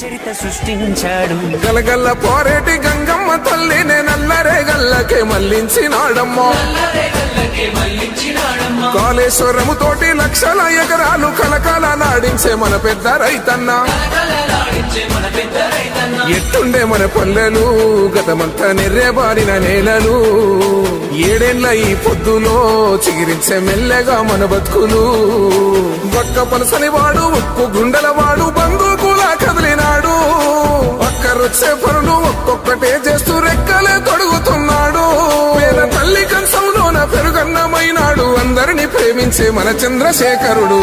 చరిత సృష్టించాడు. గలగల్ల పోరేటి గంగమ్మ తల్లినే నల్లరే గల్లకే మళ్ళించినాడమ్మా. కాళేశ్వరము తోటి లక్షల ఎకరాలు కలకాల నాడించే మన పెద్ద రైతన్న. ఎట్టుండే మన పల్లెలు గతమంతా నెర్రెబారిన నేలలు. ఏడేళ్ళ ఈ పొద్దులో చిగిరించే మెల్లగా మన బతుకులు. బక్క పలసని వాడు ఉక్కు గుండెల వాడు బందూకులా కదిలినాడు. ఒక్కరొచ్చే పనులు ఒక్కొక్కటే చేస్తూ రెక్కలే తొడుగుతున్నాడు. పేద తల్లి కంచంలోన పెరుగన్నమైనాడు అందరిని ప్రేమించే మన చంద్రశేఖరుడు.